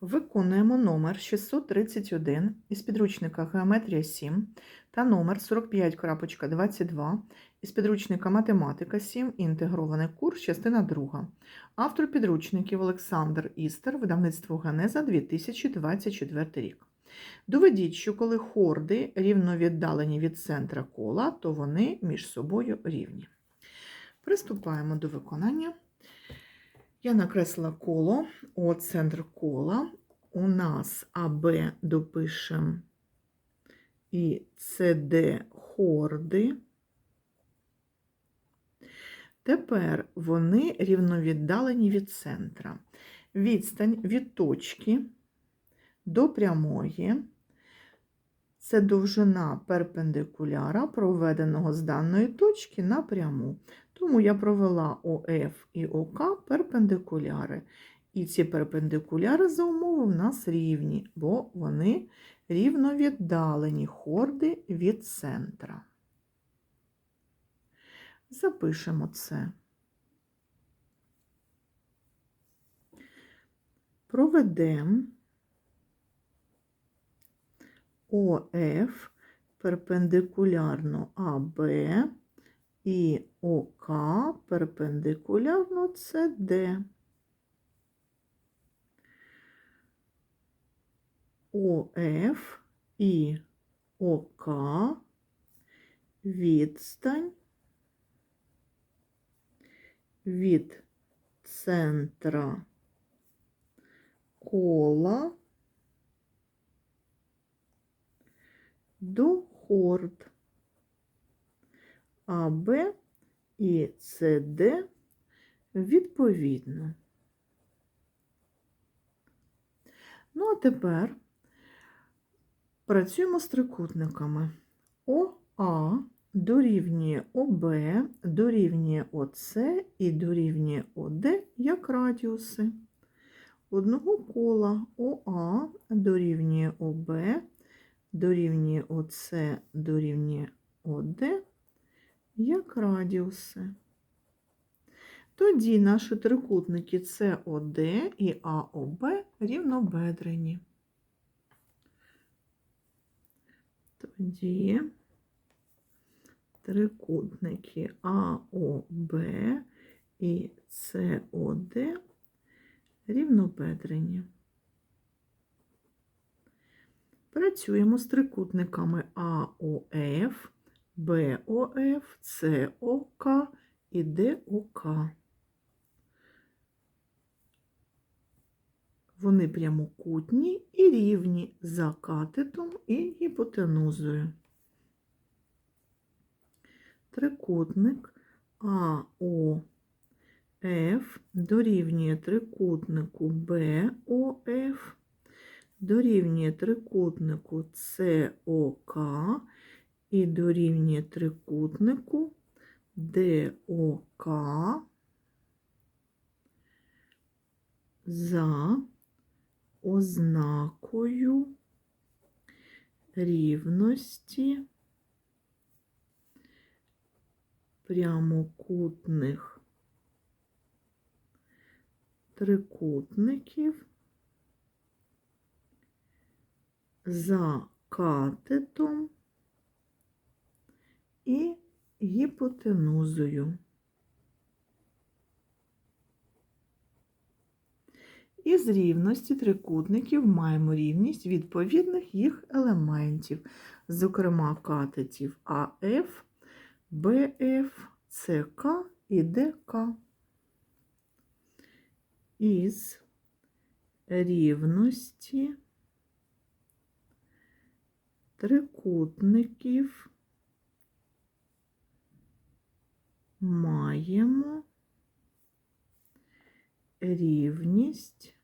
Виконуємо номер 631 із підручника Геометрія 7 та номер 45.22 із підручника Математика 7. Інтегрований курс, частина 2. Автор підручників Олександр Істер, видавництво Генеза 2024 рік. Доведіть, що коли хорди рівно віддалені від центра кола, то вони між собою рівні. Приступаємо до виконання. Я накреслила коло, О центр кола. У нас АБ допишемо і СД хорди. Тепер вони рівновіддалені від центра. Відстань від точки до прямої це довжина перпендикуляра, проведеного з даної точки на пряму. Тому я провела ОФ і ОК перпендикуляри. І ці перпендикуляри за умови в нас рівні, бо вони рівно віддалені хорди від центра. Запишемо це. Проведемо ОФ перпендикулярно АБ і ОК перпендикулярно СД. ОФ і ОК відстань від центра кола до хорд. АБ і СД відповідно. Ну, а тепер працюємо з трикутниками. ОА дорівнює ОБ, дорівнює ОС і дорівнює ОД як радіуси. Одного кола ОА дорівнює ОБ, дорівнює ОС, дорівнює ОД як радіуси. Тоді наші трикутники СОД і АОБ рівнобедрені. Тоді трикутники АОБ і СОД рівнобедрені. Працюємо з трикутниками АОФ, БОФ, СОК і ДОК. Вони прямокутні і рівні за катетом і гіпотенузою. Трикутник АОФ дорівнює трикутнику БОФ, дорівнює трикутнику СОК і дорівнює трикутнику ДОК за ознакою рівності прямокутних трикутників за катетом і гіпотенузою. Із рівності трикутників маємо рівність відповідних їх елементів, зокрема катетів АФ, БФ, ЦК і ДК. Із рівності трикутників маємо рівність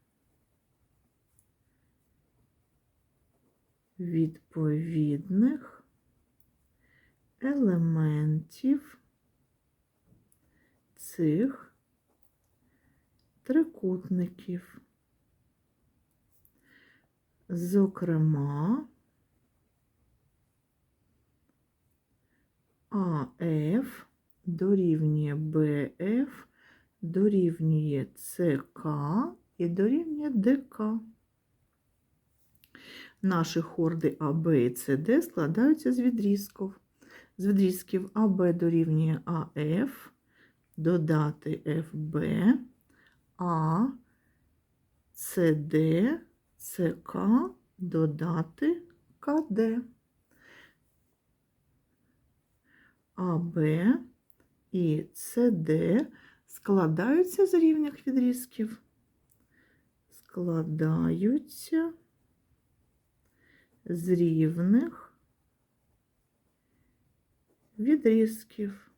відповідних елементів цих трикутників. Зокрема, АФ дорівнює БФ, дорівнює ЦК і дорівнює ДК. Наші хорди А, Б і С, Д складаються з відрізків. З відрізків АБ дорівнює АФ, додати ФБ, А, СД, СК, додати КД. АБ і СД складаються з рівних відрізків. Складаються з рівних відрізків.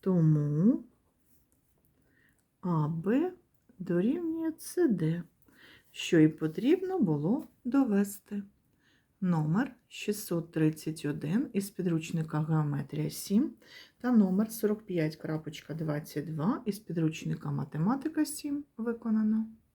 Тому АБ дорівнює СД, що і потрібно було довести. Номер 631 із підручника Геометрія 7 та номер 45.22 із підручника Математика 7 виконано.